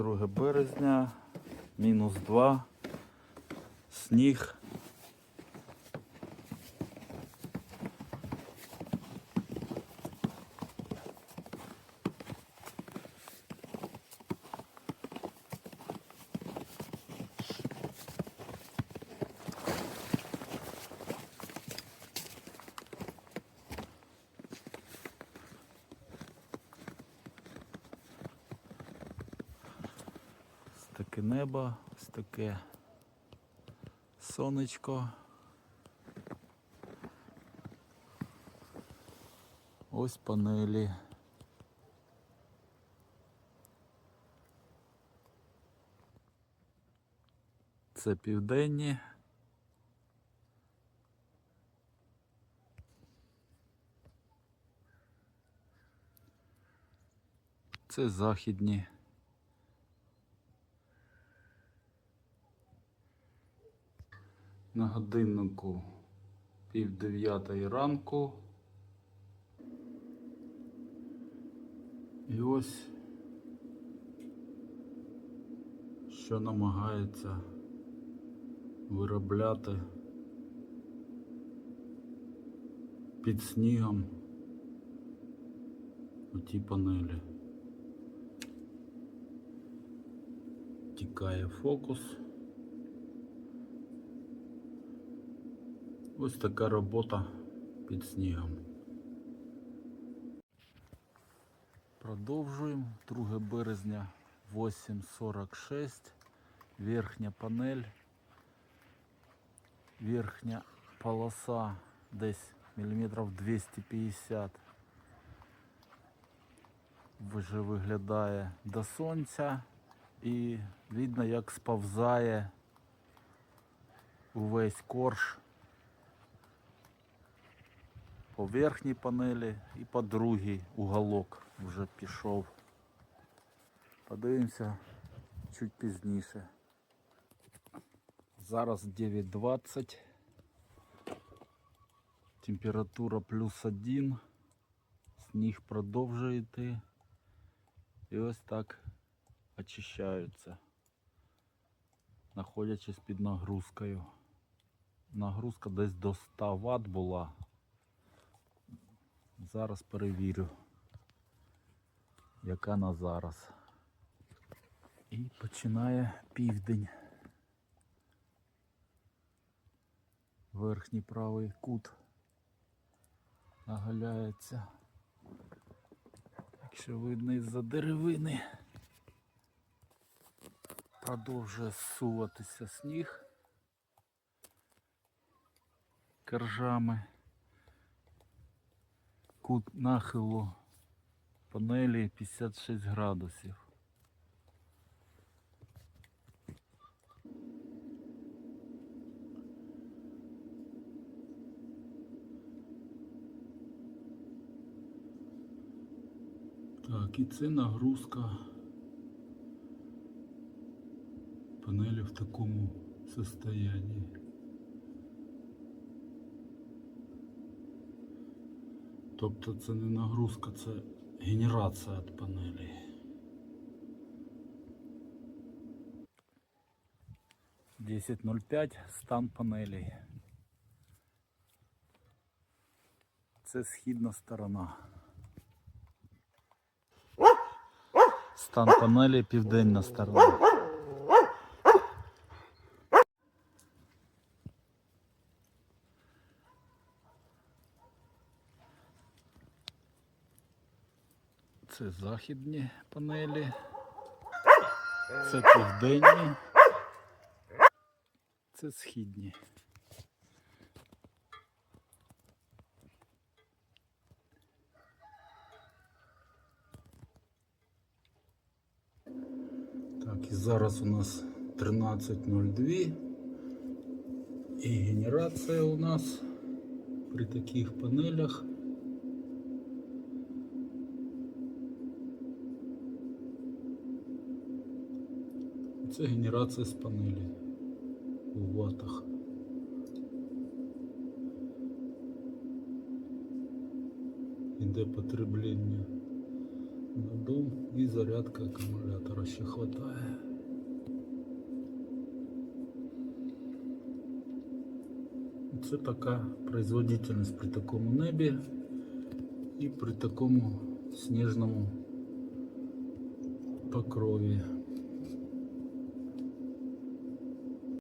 2 березня, мінус 2, сніг. Ось таке небо, ось таке сонечко. Ось панелі. Це південні. Це західні. На годиннику пів дев'ятої ранку. І ось що намагається виробляти під снігом оті панелі. Тікає фокус. Ось така робота під снігом. Продовжуємо. 2 березня 8.46. Верхня панель. Верхня полоса десь міліметрів 250. Вже виглядає до сонця і видно як сповзає увесь корж по верхній панелі і по другій уголок вже пішов. Подивимося чуть пізніше. Зараз 9.20. Температура плюс 1. Сніг продовжує йти. І ось так очищаються, знаходячись під нагрузкою. Нагрузка десь до 100 Вт була. Зараз перевірю, яка на зараз. І починає південь. Верхній правий кут нагаляється. Якщо видно із-за деревини, продовжує зсуватися сніг коржами. Кут нахилу панелі 56 градусів. Так, і це нагрузка панелі в такому состоянии. Тобто це не нагрузка, це генерація від панелі. Десять ноль п'ять стан панелей. Це східна сторона. Стан панелі південна сторона. Це західні панелі. Це південні. Це східні. Так, і зараз у нас 13.02. І генерація у нас при таких панелях. Це генерація з панелі у ватах. Іде потреблення на дом і зарядка акумулятора ще хватає. Це така производительність при такому небі і при такому сніжному покрові.